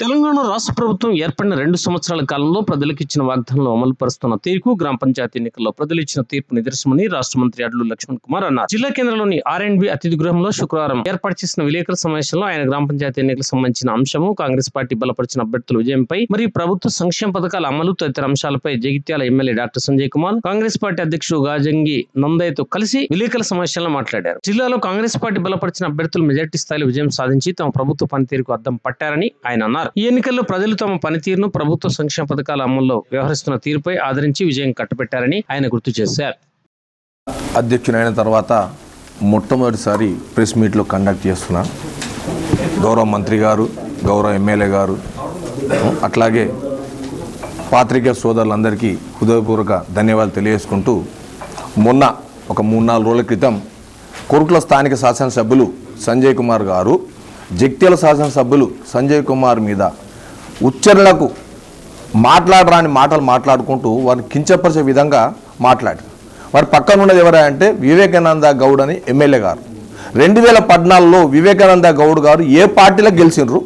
తెలంగాణ రాష్ట్ర ప్రభుత్వం ఏర్పడిన రెండు సంవత్సరాల కాలంలో ప్రజలకు ఇచ్చిన వాగ్దానాలు అమలు పరుస్తున్న తీర్పు గ్రామ పంచాయతీ ఎన్నికల్లో ప్రజలు ఇచ్చిన తీర్పు నిదర్శనమని రాష్ట్ర మంత్రి అడ్లు లక్ష్మణ్ కుమార్ అన్నారు. జిల్లా కేంద్రంలోని ఆర్ అండ్ బి అతిథి గృహంలో శుక్రవారం ఏర్పాటు చేసిన విలేకరుల సమావేశంలో ఆయన గ్రామ పంచాయతీ ఎన్నికలకు సంబంధించిన అంశము కాంగ్రెస్ పార్టీ బలపరిచిన అభ్యర్థుల విజయంపై మరియు ప్రభుత్వ సంక్షేమ పథకాల అమలు తదితర అంశాలపై Jagtial MLA doctor Sanjay Kumar Congress party అధ్యక్షుడు గాజంగి నందయ్యతో కలిసి విలేకరుల సమావేశంలో మాట్లాడారు. జిల్లాలో కాంగ్రెస్ పార్టీ బలపరిచిన అభ్యర్థులు మెజార్టీ స్థాయిలో విజయం సాధించి తమ ప్రభుత్వ పనితీరుకు అద్దం పట్టారని ఆయన అన్నారు. ఈ ఎన్నికల్లో ప్రజలు తమ పనితీరును ప్రభుత్వ సంక్షేమ పథకాల అమల్లో వ్యవహరిస్తున్న తీరుపై ఆదరించి విజయం కట్టబెట్టారని ఆయన గుర్తు చేశారు. అధ్యక్షుడైన తర్వాత మొట్టమొదటిసారి ప్రెస్ మీట్లో కండక్ట్ చేస్తున్నా. గౌరవ మంత్రి గారు గౌరవ ఎమ్మెల్యే గారు అట్లాగే పాత్రికేయ సోదరులందరికీ హృదయపూర్వక ధన్యవాదాలు తెలియజేసుకుంటూ మొన్న ఒక మూడు నాలుగు రోజుల క్రితం కొరుట్ల స్థానిక శాసనసభ్యులు సంజయ్ కుమార్ గారు జగిత్యాల శాసనసభ్యులు సంజయ్ కుమార్ మీద ఉచ్చరణలకు మాట్లాడరాని మాటలు మాట్లాడుకుంటూ వారిని కించపరిచే విధంగా మాట్లాడారు. వారి పక్కన ఉన్నది ఎవరా అంటే వివేకానంద గౌడ్ అని ఎమ్మెల్యే గారు. రెండు వేల పద్నాలుగులో వివేకానంద గౌడ్ గారు ఏ పార్టీలో గెలిచిండ్రు?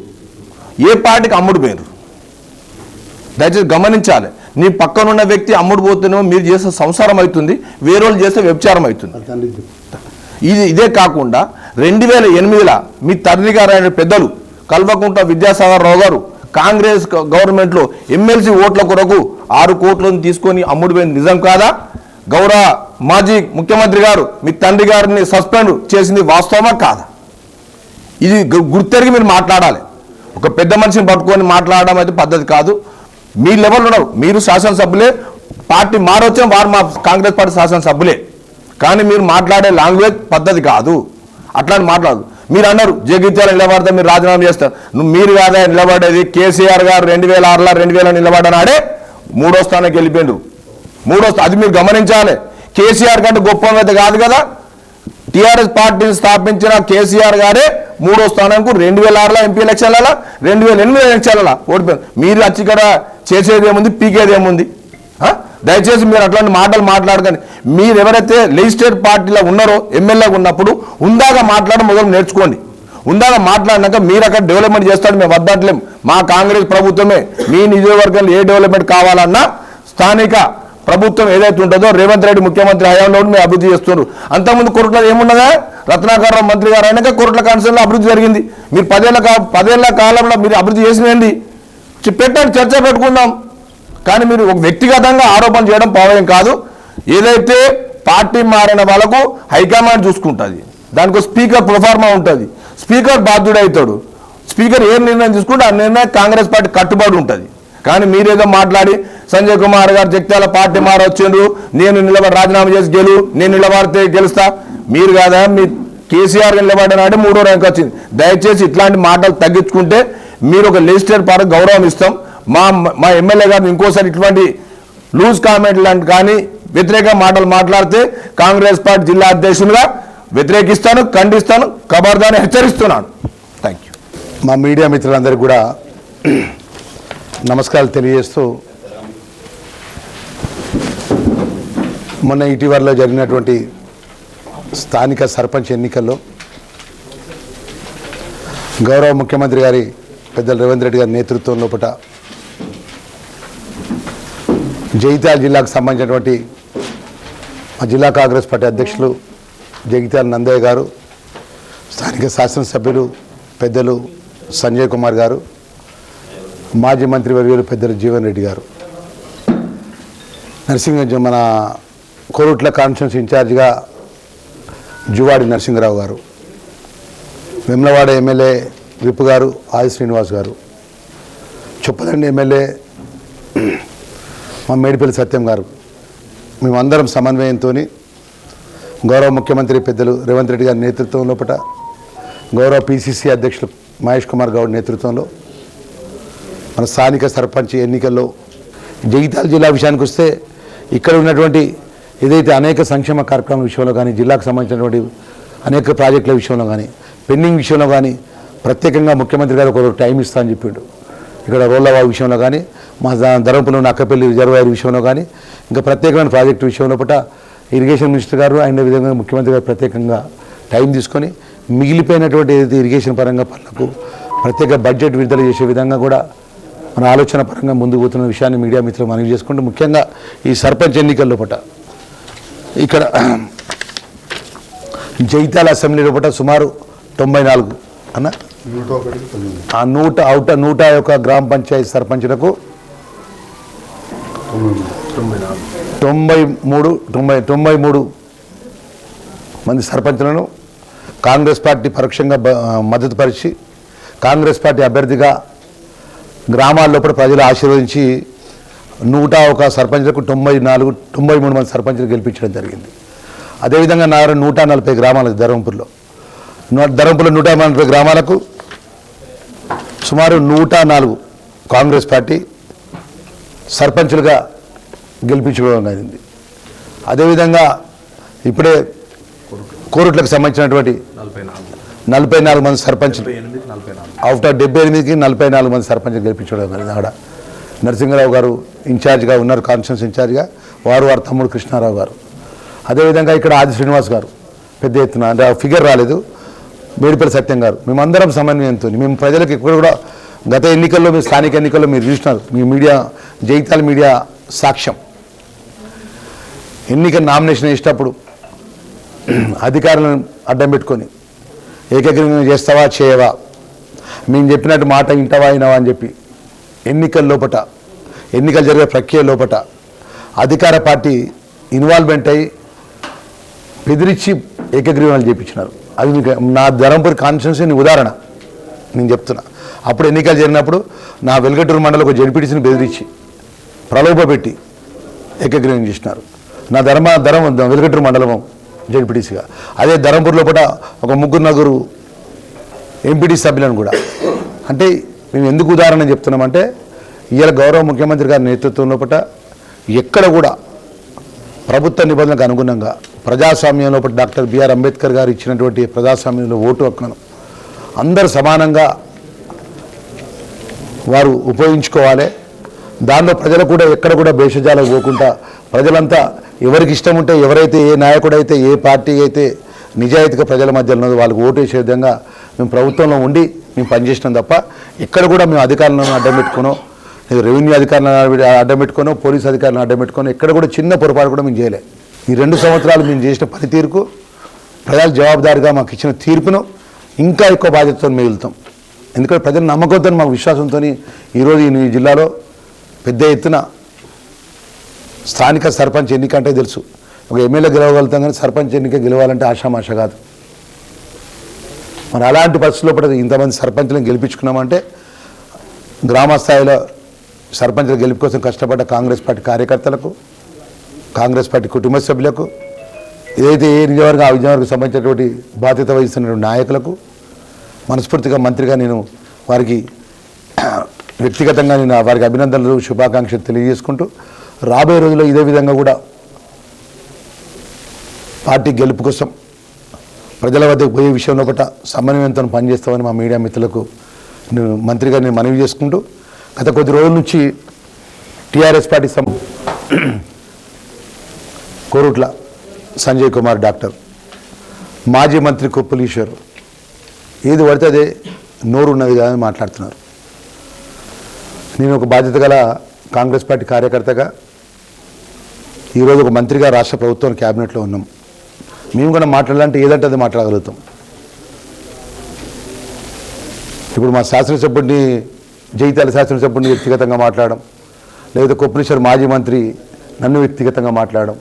ఏ పార్టీకి అమ్ముడు పోయినరు దయచేసి గమనించాలి. నీ పక్కనున్న వ్యక్తి అమ్ముడు పోతున్నామో మీరు చేసే సంసారం అవుతుంది వేరే వాళ్ళు చేసే వ్యభిచారం అవుతుంది. ఇది ఇదే కాకుండా రెండు వేల ఎనిమిదిలో మీ తండ్రి గారు అయిన పెద్దలు కల్వకుంట విద్యాసాగర్ రావు గారు కాంగ్రెస్ గవర్నమెంట్లో ఎమ్మెల్సీ ఓట్ల కొరకు ఆరు కోట్లను తీసుకొని అమ్ముడు పోయింది. నిజం కాదా? గౌరవ మాజీ ముఖ్యమంత్రి గారు మీ తండ్రి గారిని సస్పెండ్ చేసింది వాస్తవమా కాదా? ఇది గు- గుర్తెరిగి మీరు మాట్లాడాలి. ఒక పెద్ద మనిషిని పట్టుకొని మాట్లాడడం అయితే పద్ధతి కాదు. మీ లెవెల్ ఉన్నారు మీరు శాసనసభ్యులే. పార్టీ మారొచ్చాం వారు మా కాంగ్రెస్ పార్టీ శాసనసభ్యులే. కానీ మీరు మాట్లాడే లాంగ్వేజ్ పద్ధతి కాదు. అట్లాంటి మాట్లాడదు. మీరు అన్నారు జగిత్యాల నిలబడితే మీరు రాజీనామా చేస్తారు. నువ్వు మీరు కాదా నిలబడేది? కేసీఆర్ గారు రెండు వేల ఆరులో రెండు వేల నిలబడనాడే మూడో స్థానానికి వెళ్ళిపోయిండు. మూడో స్థా- అది మీరు గమనించాలి. కేసీఆర్ కంటే గొప్ప అయితే కాదు కదా. టీఆర్ఎస్ పార్టీని స్థాపించిన కేసీఆర్ గారే మూడో స్థానంకు రెండు వేల ఆరులో ఎంపీ ఎలక్షన్లలో రెండు వేల ఎనిమిది ఎలక్షన్లలో ఓడిపోయింది మీరు వచ్చి ఇక్కడ చేసేది ఏముంది? పీకేది ఏముంది? దయచేసి మీరు అట్లాంటి మాటలు మాట్లాడకండి. మీరు ఎవరైతే లెజిస్లేట్ పార్టీలో ఉన్నారో ఎమ్మెల్యేగా ఉన్నప్పుడు ఉందాగా మాట్లాడడం మొదలు నేర్చుకోండి. ఉందాగా మాట్లాడినాక మీరు అక్కడ డెవలప్మెంట్ చేస్తాడు మేము వద్దట్లేం మా కాంగ్రెస్ ప్రభుత్వమే మీ నియోజకవర్గంలో ఏ డెవలప్మెంట్ కావాలన్నా స్థానిక ప్రభుత్వం ఏదైతే ఉంటుందో రేవంత్ రెడ్డి ముఖ్యమంత్రి హయాంలో మేము అభివృద్ధి చేస్తున్నారు. అంతకుముందు కొరట్లో ఏమున్నదా? రత్నాకర్ మంత్రి గారు అయినాక కొరట్ల కాన్స్టిట్యూన్లో అభివృద్ధి జరిగింది. మీరు పదేళ్ళ కా- పదేళ్ళ కాలంలో మీరు అభివృద్ధి చేసినండి పెట్టండి చర్చ పెట్టుకుందాం. కానీ మీరు ఒక వ్యక్తిగతంగా ఆరోపణ చేయడం పావయం కాదు. ఏదైతే పార్టీ మారిన వాళ్ళకు హైకమాండ్ చూసుకుంటుంది. దానికి స్పీకర్ ప్రొఫార్మా ఉంటుంది. స్పీకర్ బాధ్యుడవుతాడు స్పీకర్ ఏ నిర్ణయం తీసుకుంటే ఆ నిర్ణయం కాంగ్రెస్ పార్టీ కట్టుబడి ఉంటుంది. కానీ మీరేదో మాట్లాడి సంజయ్ కుమార్ గారు జగిత్యాల పార్టీ మారొచ్చిండ్రు నేను నిలబడి రాజీనామా చేసి గెలు నేను నిలబడితే గెలుస్తా. మీరు కాదా మీ కేసీఆర్ నిలబడినాడే మూడో ర్యాంక్ వచ్చింది. దయచేసి ఇట్లాంటి మాటలు తగ్గించుకుంటే మీరు ఒక లెజిస్లేటర్ పార్టీ గౌరవం ఇస్తాం. మా మా ఎమ్మెల్యే గారిని ఇంకోసారి ఇటువంటి లూజ్ కామెంట్ లాంటి కానీ వ్యతిరేక మాటలు మాట్లాడితే కాంగ్రెస్ పార్టీ జిల్లా అధ్యక్షునిగా వ్యతిరేకిస్తాను ఖండిస్తాను కబర్దాన్ని హెచ్చరిస్తున్నాను. థ్యాంక్ యూ మా మీడియా మిత్రులందరికీ కూడా నమస్కారాలు తెలియజేస్తూ మొన్న ఇటీవలలో జరిగినటువంటి స్థానిక సర్పంచ్ ఎన్నికల్లో గౌరవ ముఖ్యమంత్రి గారి పెద్దలు రేవంత్ రెడ్డి గారి నేతృత్వం లోపల జగిత్యాల జిల్లాకు సంబంధించినటువంటి మా జిల్లా కాంగ్రెస్ పార్టీ అధ్యక్షులు జగిత్యాల నందయ్య గారు స్థానిక శాసనసభ్యులు పెద్దలు సంజయ్ కుమార్ గారు మాజీ మంత్రి వర్యులు పెద్దలు జీవన్ రెడ్డి గారు. నరసింహ మన కోరుట్ల కాన్ఫరెన్స్ ఇన్ఛార్జిగా జువాడి నరసింహరావు గారు వెమ్లవాడ ఎమ్మెల్యే విప్ గారు ఆది శ్రీనివాస్ గారు చొప్పదండి ఎమ్మెల్యే మా మేడిపల్లి సత్యం గారు. మేమందరం సమన్వయంతో గౌరవ ముఖ్యమంత్రి పెద్దలు రేవంత్ రెడ్డి గారి నేతృత్వం లోపల గౌరవ పిసిసి అధ్యక్షులు మహేష్ కుమార్ గౌడ్ నేతృత్వంలో మన స్థానిక సర్పంచ్ ఎన్నికల్లో జగిత్యాల జిల్లా విషయానికి వస్తే ఇక్కడ ఉన్నటువంటి ఏదైతే అనేక సంక్షేమ కార్యక్రమాల విషయంలో కానీ జిల్లాకు సంబంధించినటువంటి అనేక ప్రాజెక్టుల విషయంలో కానీ పెండింగ్ విషయంలో కానీ ప్రత్యేకంగా ముఖ్యమంత్రి గారు ఒకరు టైం ఇస్తా అని చెప్పిండు. ఇక్కడ రోళ్ళవా విషయంలో కానీ మా ధర్మపురం అక్కపల్లి రిజర్వాయర్ విషయంలో కానీ ఇంకా ప్రత్యేకమైన ప్రాజెక్టు విషయంలో పట ఇరిగేషన్ మినిస్టర్ గారు ఆయన విధంగా ముఖ్యమంత్రి గారు ప్రత్యేకంగా టైం తీసుకొని మిగిలిపోయినటువంటి ఏదైతే ఇరిగేషన్ పరంగా పనులకు ప్రత్యేక బడ్జెట్ విడుదల చేసే విధంగా కూడా మన ఆలోచన పరంగా ముందుకు పోతున్న విషయాన్ని మీడియా మిత్రులు మనవి చేసుకుంటూ ముఖ్యంగా ఈ సర్పంచ్ ఎన్నికల లోపట ఇక్కడ జైతాల అసెంబ్లీ లోపల సుమారు తొంభై నాలుగు అన్న? ఆ నూట అవుట నూట యొక్క గ్రామ పంచాయతీ సర్పంచులకు తొంభై మూడు తొంభై తొంభై మూడు మంది సర్పంచులను కాంగ్రెస్ పార్టీ పరోక్షంగా మద్దతుపరిచి మద్దతు పరిచి కాంగ్రెస్ పార్టీ అభ్యర్థిగా గ్రామాల్లో ప్రజలు ఆశీర్వదించి నూట ఒక సర్పంచులకు తొంభై నాలుగు తొంభై మూడు మంది సర్పంచులు గెలిపించడం జరిగింది. అదేవిధంగా నా నూట నలభై గ్రామాలు ధర్మపూర్లో ధర్మపూర్లో నూట నలభై గ్రామాలకు సుమారు నూట నాలుగు కాంగ్రెస్ పార్టీ సర్పంచులుగా గెలిపించడం జరిగింది. అదేవిధంగా ఇప్పుడే కోరుట్లకు సంబంధించినటువంటి నలభై నాలుగు మంది సర్పంచులు అవుట్ ఆఫ్ డెబ్బై ఎనిమిదికి నలభై నాలుగు మంది సర్పంచులు గెలిపించడం జరిగింది. అక్కడ నరసింహరావు గారు ఇన్ఛార్జ్గా ఉన్నారు కాన్స్టిట్యూన్స్ ఇన్ఛార్జ్గా వారు వారి తమ్ముడు కృష్ణారావు గారు. అదేవిధంగా ఇక్కడ ఆది శ్రీనివాస్ గారు పెద్ద ఎత్తున అంటే ఫిగర్ రాలేదు. మేడిపల్లి సత్యం గారు మేమందరం సమన్వయంతో మేము ప్రజలకు ఇక్కడ కూడా గత ఎన్నికల్లో మీరు స్థానిక ఎన్నికల్లో మీరు చూసినారు. మీ మీడియా జైతాల్ మీడియా సాక్ష్యం. ఎన్నిక నామినేషన్ వేసేటప్పుడు అధికారులను అడ్డం పెట్టుకొని ఏకగ్రీవం చేస్తావా చేయవా? మేము చెప్పినట్టు మాట ఇంటవా అయినవా అని చెప్పి ఎన్నికల లోపట ఎన్నికలు జరిగే ప్రక్రియ లోపట అధికార పార్టీ ఇన్వాల్వ్మెంట్ అయ్యి బెదిరించి ఏకగ్రీవాలు చేయించినారు అది నా ధరంపూర్ కాన్స్టిట్యున్సీ ఉదాహరణ. నేను చెప్తున్నా. అప్పుడు ఎన్నికలు జరిగినప్పుడు నా వెల్గటూరు మండలం ఒక జడ్పీటీసీని బెదిరించి ప్రలోభపెట్టి ఏకగ్రీవం చేసినారు. నా ధర్మ ధరం వెలుగటూరు మండలం జడ్పీటీసీగా. అదే ధర్మపూర్లో లోపల ఒక ముగ్గురు నలుగురు ఎంపీటీ సభ్యులను కూడా. అంటే మేము ఎందుకు ఉదాహరణ చెప్తున్నామంటే ఇవాళ గౌరవ ముఖ్యమంత్రి గారి నేతృత్వం లోపల ఎక్కడ కూడా ప్రభుత్వ నిబంధనలకు అనుగుణంగా ప్రజాస్వామ్యం లోపల డాక్టర్ బిఆర్ అంబేద్కర్ గారు ఇచ్చినటువంటి ప్రజాస్వామ్యంలో ఓటు హక్కును అందరూ సమానంగా వారు ఉపయోగించుకోవాలి. దానిలో ప్రజలు కూడా ఎక్కడ కూడా భేషజాలకు పోకుండా ప్రజలంతా ఎవరికి ఇష్టం ఉంటే ఎవరైతే ఏ నాయకుడైతే ఏ పార్టీ అయితే నిజాయితీగా ప్రజల మధ్యలో ఉన్నది వాళ్ళకి ఓటు వేసే విధంగా మేము ప్రభుత్వంలో ఉండి మేము పనిచేసినాం తప్ప ఇక్కడ కూడా మేము అధికారులను అడ్డం పెట్టుకున్నాం రెవెన్యూ అధికారులను అడ్డం పెట్టుకునో పోలీస్ అధికారులను అడ్డం పెట్టుకునో ఇక్కడ కూడా చిన్న పొరపాటు కూడా మేము చేయలే. ఈ రెండు సంవత్సరాలు మేము చేసిన పనితీరుకు ప్రజలు జవాబుదారిగా మాకు ఇచ్చిన తీర్పును ఇంకా ఎక్కువ బాధ్యతతో మిగులుతాం ఎందుకంటే ప్రజల నమ్మకంతో మాకు విశ్వాసంతో ఈరోజు ఈ జిల్లాలో పెద్ద ఎత్తున స్థానిక సర్పంచ్ ఎన్నిక అంటే తెలుసు. ఒక ఎమ్మెల్యే గెలవగలుగుతాం కానీ సర్పంచ్ ఎన్నిక గెలవాలంటే ఆషామాష కాదు. మరి అలాంటి పరిస్థితుల్లో కూడా ఇంతమంది సర్పంచ్లను గెలిపించుకున్నామంటే గ్రామ స్థాయిలో సర్పంచ్ల గెలుపు కోసం కష్టపడ్డ కాంగ్రెస్ పార్టీ కార్యకర్తలకు కాంగ్రెస్ పార్టీ కుటుంబ సభ్యులకు ఏదైతే ఏ నిజవర్గం ఆ నియోజకవర్గం సంబంధించినటువంటి బాధ్యత వహిస్తున్నటువంటి నాయకులకు మనస్ఫూర్తిగా మంత్రిగా నేను వారికి వ్యక్తిగతంగా నేను వారికి అభినందనలు శుభాకాంక్షలు తెలియజేసుకుంటూ రాబోయే రోజుల్లో ఇదే విధంగా కూడా పార్టీ గెలుపు కోసం ప్రజల వద్దకు పోయే విషయంలో ఒకట సమన్వయంతో పనిచేస్తామని మా మీడియా మిత్రులకు నేను మంత్రిగా నేను మనవి చేసుకుంటూ గత కొద్ది రోజుల నుంచి టీఆర్ఎస్ పార్టీ సం కోరుట్ల సంజయ్ కుమార్ డాక్టర్ మాజీ మంత్రి కొప్పులీశ్వర్ ఏది పడితే అదే నోరు ఉన్నది కదా అని మాట్లాడుతున్నారు. నేను ఒక బాధ్యత గల కాంగ్రెస్ పార్టీ కార్యకర్తగా ఈరోజు ఒక మంత్రిగా రాష్ట్ర ప్రభుత్వం క్యాబినెట్లో ఉన్నాం. మేము కూడా మాట్లాడాలంటే ఏదంటే అది మాట్లాడగలుగుతాం. ఇప్పుడు మా శాసనసభ్యుడిని జైతాల శాసనసభ్యుడిని వ్యక్తిగతంగా మాట్లాడడం లేదా కొప్పనేశ్వర్ మాజీ మంత్రి నన్ను వ్యక్తిగతంగా మాట్లాడడం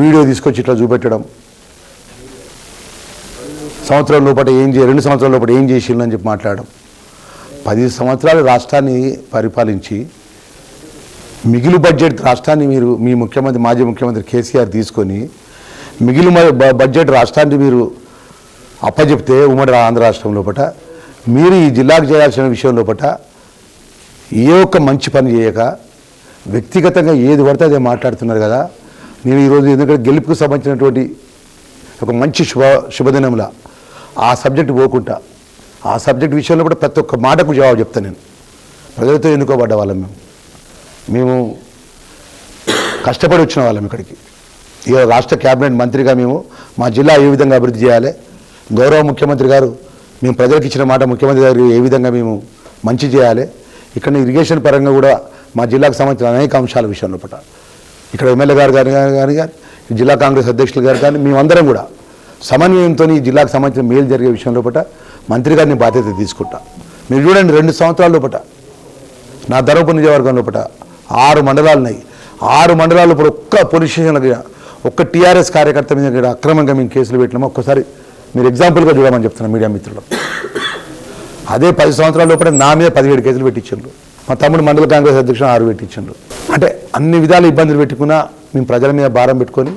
వీడియో తీసుకొచ్చి ఇట్లా చూపెట్టడం సంవత్సరం లోపల ఏం చే రెండు సంవత్సరాల లోపల ఏం చేసిండు అని చెప్పి మాట్లాడడం. పది సంవత్సరాలు రాష్ట్రాన్ని పరిపాలించి మిగిలి బడ్జెట్ రాష్ట్రాన్ని మీరు మీ ముఖ్యమంత్రి మాజీ ముఖ్యమంత్రి కేసీఆర్ తీసుకొని మిగిలి మ- బడ్జెట్ రాష్ట్రాన్ని మీరు అప్పచెప్తే ఉమ్మడి ఆంధ్ర రాష్ట్రం లోపల మీరు ఈ జిల్లాకు చేయాల్సిన విషయం లోపల ఏ ఒక్క మంచి పని చేయక వ్యక్తిగతంగా ఏది పడితే అదే మాట్లాడుతున్నారు కదా. నేను ఈరోజు ఎందుకంటే గెలుపుకు సంబంధించినటువంటి ఒక మంచి శుభ శుభదినంలా ఆ సబ్జెక్ట్ పోకుండా ఆ సబ్జెక్ట్ విషయంలో కూడా ప్రతి ఒక్క మాటకు జవాబు చెప్తాను నేను. ప్రజలతో ఎన్నుకోబడ్డ వాళ్ళం మేము. మేము కష్టపడి వచ్చిన వాళ్ళం ఇక్కడికి. ఈ రాష్ట్ర క్యాబినెట్ మంత్రిగా మేము మా జిల్లా ఏ విధంగా అభివృద్ధి చేయాలి? గౌరవ ముఖ్యమంత్రి గారు మేము ప్రజలకు ఇచ్చిన మాట ముఖ్యమంత్రి గారు ఏ విధంగా మేము మంచి చేయాలి? ఇక్కడ ఇరిగేషన్ పరంగా కూడా మా జిల్లాకు సంబంధించిన అనేక అంశాల విషయంలో పట ఇక్కడ ఎమ్మెల్యే గారు గారు గారు కానీ జిల్లా కాంగ్రెస్ అధ్యక్షులు గారు కానీ మేమందరం కూడా సమన్వయంతో ఈ జిల్లాకు సంబంధించిన మేలు జరిగే విషయంలో పట మంత్రి గారిని బాధ్యత తీసుకుంటా. మీరు చూడండి రెండు సంవత్సరాల లోపట నా ధర్మపు నియోజకవర్గం లోపల ఆరు మండలాలు ఉన్నాయి ఆరు మండలాలు ఇప్పుడు ఒక్క పోలీస్ స్టేషన్లో ఒక్క టీఆర్ఎస్ కార్యకర్త మీద కూడా అక్రమంగా మేము కేసులు పెట్టినాము? ఒక్కసారి మీరు ఎగ్జాంపుల్గా చూడమని చెప్తున్నాను మీడియా మిత్రులు. అదే పది సంవత్సరాల లోపల నా మీద పదిహేడు కేసులు పెట్టించండు మా తమ్ముడు మండల కాంగ్రెస్ అధ్యక్షుడు ఆరు పెట్టించండు అంటే అన్ని విధాల ఇబ్బందులు పెట్టుకున్నా మేము ప్రజల మీద భారం పెట్టుకొని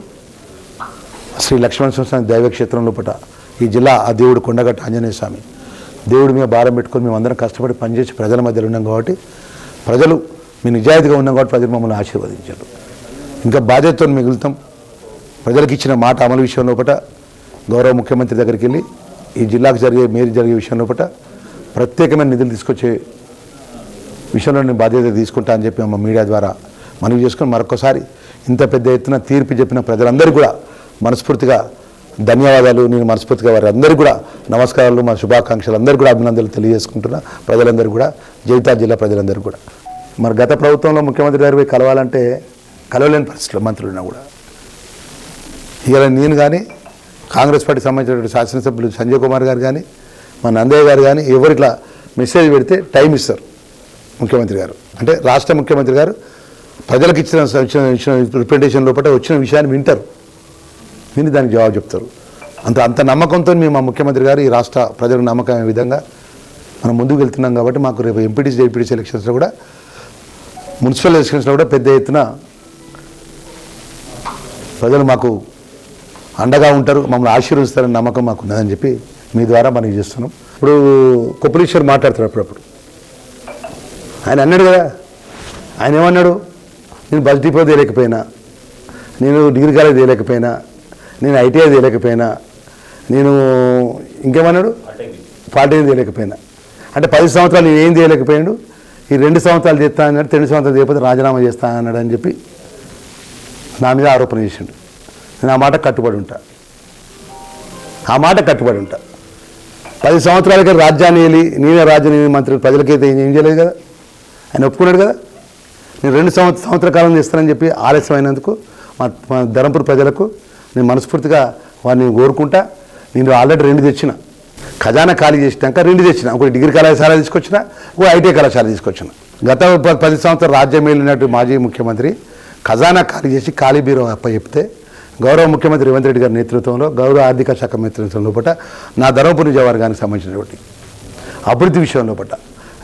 శ్రీ లక్ష్మణ స్వామి దైవక్షేత్రం లోపల ఈ జిల్లా ఆ దేవుడు కొండగట్ట ఆంజనేయ స్వామి. దేవుడి మీద భారం పెట్టుకొని మేము అందరం కష్టపడి పనిచేసి ప్రజల మధ్యలో ఉన్నాం కాబట్టి ప్రజలు మీ నిజాయితీగా ఉన్నాం కాబట్టి ప్రజలు మమ్మల్ని ఆశీర్వదించారు. ఇంకా బాధ్యతతో మిగులుతాం. ప్రజలకు ఇచ్చిన మాట అమలు విషయం లోపల గౌరవ ముఖ్యమంత్రి దగ్గరికి వెళ్ళి ఈ జిల్లాకు జరిగే మేలు జరిగే విషయం లోపల ప్రత్యేకమైన నిధులు తీసుకొచ్చే విషయంలో నేను బాధ్యత తీసుకుంటా అని చెప్పి మా మీడియా ద్వారా మనవి చేసుకొని మరొకసారి ఇంత పెద్ద ఎత్తున తీర్పు చెప్పిన ప్రజలందరూ కూడా మనస్ఫూర్తిగా ధన్యవాదాలు. నేను మనస్ఫూర్తిగా వారి అందరూ కూడా నమస్కారాలు మా శుభాకాంక్షలు అందరూ కూడా అభినందనలు తెలియజేసుకుంటున్నా. ప్రజలందరూ కూడా జగిత్యాల జిల్లా ప్రజలందరూ కూడా. మరి గత ప్రభుత్వంలో ముఖ్యమంత్రి గారు పోయి కలవాలంటే కలవలేని పరిస్థితులు మంత్రులున్నా కూడా. ఇవాళ నేను కానీ కాంగ్రెస్ పార్టీ సంబంధించినటువంటి శాసనసభ్యులు సంజయ్ కుమార్ గారు కానీ మా నందయ్య గారు కానీ ఎవరు ఇట్లా మెసేజ్ పెడితే టైం ఇస్తారు ముఖ్యమంత్రి గారు. అంటే రాష్ట్ర ముఖ్యమంత్రి గారు ప్రజలకు ఇచ్చిన ఇచ్చిన ఇచ్చిన రిప్రజెంటేషన్ లోపల వచ్చిన విషయాన్ని వింటారు. విని దానికి జవాబు చెప్తారు. అంత అంత నమ్మకంతో మేము మా ముఖ్యమంత్రి గారు ఈ రాష్ట్ర ప్రజలకు నమ్మకం విధంగా మనం ముందుకు వెళ్తున్నాం కాబట్టి మాకు రేపు ఎంపీటీసీ జైపీటీసీ ఎలక్షన్స్లో కూడా మున్సిపల్ ఎలక్షన్స్లో కూడా పెద్ద ఎత్తున ప్రజలు మాకు అండగా ఉంటారు మమ్మల్ని ఆశీర్వదిస్తారని నమ్మకం మాకు ఉన్నదని చెప్పి మీ ద్వారా మనం చేస్తున్నాం. ఇప్పుడు కొప్పలీశ్వర్ మాట్లాడుతారు అప్పుడప్పుడు. ఆయన అన్నాడు కదా ఆయన ఏమన్నాడు? నేను బస్ డిపో తేలేకపోయినా నేను డిగ్రీ కాలేజ్ తేలేకపోయినా నేను ఐటీఐ తేలేకపోయినా నేను ఇంకేమన్నాడు? పాలిటెక్నిక్ తేలేకపోయినా అంటే పది సంవత్సరాలు నేను ఏం తేలేకపోయాడు ఈ రెండు సంవత్సరాలు చేస్తా అన్నాడు రెండు సంవత్సరాలు చేయకపోతే రాజీనామా చేస్తా అన్నాడు అని చెప్పి నా మీద ఆరోపణ చేసిండు. నేను ఆ మాట కట్టుబడి ఉంటా. ఆ మాట కట్టుబడి ఉంటా. పది సంవత్సరాలకి రాజ్యాన్ని వెళ్ళి నేనే రాజ్యాన్ని మంత్రి ప్రజలకైతే ఏం చేయలేదు కదా? ఆయన ఒప్పుకున్నాడు కదా? నేను రెండు సంవత్సర సంవత్సర కాలం చేస్తానని చెప్పి ఆలస్యం అయినందుకు మా మా ధరంపూర్ ప్రజలకు నేను మనస్ఫూర్తిగా వారిని కోరుకుంటా. నేను ఆల్రెడీ రెండు తెచ్చిన. ఖజానా ఖాళీ చేసినాక రెండు తెచ్చిన. ఒకటి డిగ్రీ కళాశాల తీసుకొచ్చిన ఒక ఐటీ కళాశాల తీసుకొచ్చిన. గత పది సంవత్సరాలు రాజ్యం వెళ్ళినట్టు మాజీ ముఖ్యమంత్రి ఖజానా ఖాళీ చేసి ఖాళీ బీరో అప్ప చెప్తే గౌరవ ముఖ్యమంత్రి రేవంత్ రెడ్డి గారి నేతృత్వంలో గౌరవ ఆర్థిక శాఖ నేతృత్వంలో పట్ల నా ధర్మపురి నియోజకవర్గానికి సంబంధించినటువంటి అభివృద్ధి విషయంలో పట్ట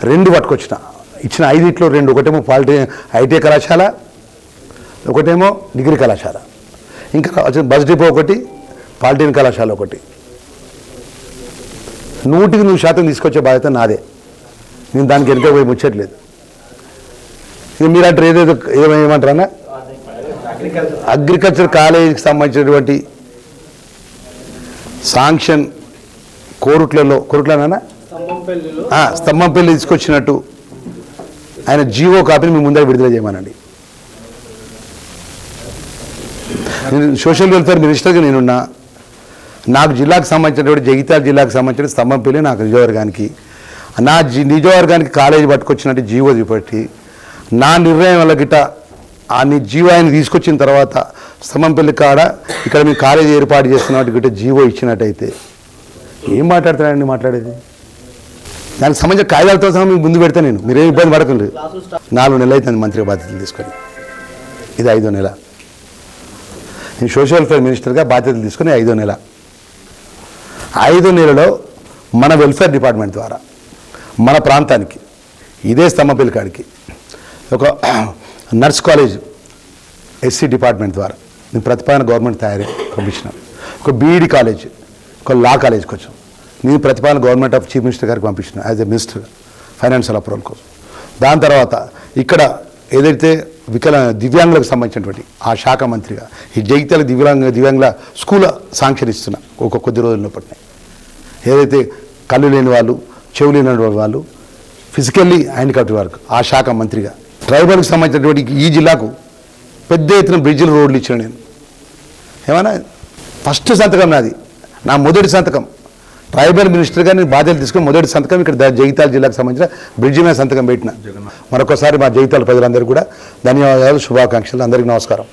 రెండు పట్టుకొచ్చిన. ఇచ్చిన ఐదిట్లో రెండు. ఒకటేమో పాలిటీ ఐటీ కళాశాల ఒకటేమో డిగ్రీ కళాశాల. ఇంకా బస్ డిపో ఒకటి పాలిటెక్నిక్ కళాశాల ఒకటి. నూటికి నూరు శాతం తీసుకొచ్చే బాధ్యత నాదే. నేను దానికి వెనుక పోయి ముచ్చట్లేదు. ఇక మీరు అంటారు ఏదేదో ఏమేమంటారన్నా? అగ్రికల్చర్ కాలేజీకి సంబంధించినటువంటి శాంక్షన్ కోరుట్లలో కోరుట్లనా స్తంభంపల్లి తీసుకొచ్చినట్టు ఆయన జీవో కాపీని మీ ముందర విడుదల చేయమనండి. నేను సోషల్ వెల్ఫేర్ మినిస్టర్గా నేనున్నా. నాకు జిల్లాకు సంబంధించినటువంటి జగిత్యాల జిల్లాకు సంబంధించిన స్తంభంపల్లి నాకు నిజవర్గానికి. నా జి నిజవర్గానికి కాలేజీ పట్టుకొచ్చినట్టు జీవో చూపెట్టి నా నిర్ణయం వల్ల గిట్ట ఆ ని జీవాన్ని తీసుకొచ్చిన తర్వాత స్తంభంపల్లి కాడ ఇక్కడ మీ కాలేజీ ఏర్పాటు చేస్తున్నట్టు గిట్ట జీవో ఇచ్చినట్టయితే ఏం మాట్లాడుతున్నారండి మాట్లాడేది? దానికి సంబంధించిన కాగితాలతో సహా మీకు ముందు పెడతా నేను. మీరేం ఇబ్బంది పడకండి. నాలుగు నెలలు అవుతుంది మంత్రి బాధ్యతలు తీసుకొని. ఇది ఐదో నెల. నేను సోషల్ వెల్ఫేర్ మినిస్టర్గా బాధ్యతలు తీసుకొని ఐదో నెల. ఐదో నెలలో మన వెల్ఫేర్ డిపార్ట్మెంట్ ద్వారా మన ప్రాంతానికి ఇదే స్తంభపల్లి కాడికి ఒక నర్స్ కాలేజ్ ఎస్సీ డిపార్ట్మెంట్ ద్వారా నేను ప్రతిపాదన గవర్నమెంట్ తయారీ పంపించిన. ఒక బీఈడి కాలేజ్ ఒక లా కాలేజ్కి వచ్చాం. నేను ప్రతిపాదన గవర్నమెంట్ ఆఫ్ చీఫ్ మినిస్టర్ గారికి పంపించిన as a minister financial approval కోసం. దాని తర్వాత ఇక్కడ ఏదైతే వికల దివ్యాంగులకు సంబంధించినటువంటి ఆ శాఖ మంత్రిగా ఈ జగిత్యాల దివ్యాంగ దివ్యాంగుల స్కూల్ శాంక్షన్ ఇస్తున్నా ఒక కొద్ది రోజుల్లో పట్టినాయి ఏదైతే కళ్ళు లేని వాళ్ళు చెవు లేని వాళ్ళు ఫిజికల్లీ హ్యాండిక్యాప్డ్ వరకు ఆ శాఖ మంత్రిగా. ట్రైబల్కి సంబంధించినటువంటి ఈ జిల్లాకు పెద్ద ఎత్తున బ్రిడ్జిలు రోడ్లు ఇచ్చిన నేను. ఏమైనా ఫస్ట్ సంతకం నాది. నా మొదటి సంతకం. ట్రైబల్ మినిస్టర్గా నేను బాధ్యతలు తీసుకుని మొదటి సంతకం ఇక్కడ జగిత్యాల జిల్లాకు సంబంధించిన బ్రిడ్జి మీద సంతకం పెట్టిన. మరొకసారి మా జగిత్యాల ప్రజలందరికీ కూడా ధన్యవాదాలు శుభాకాంక్షలు అందరికీ నమస్కారం.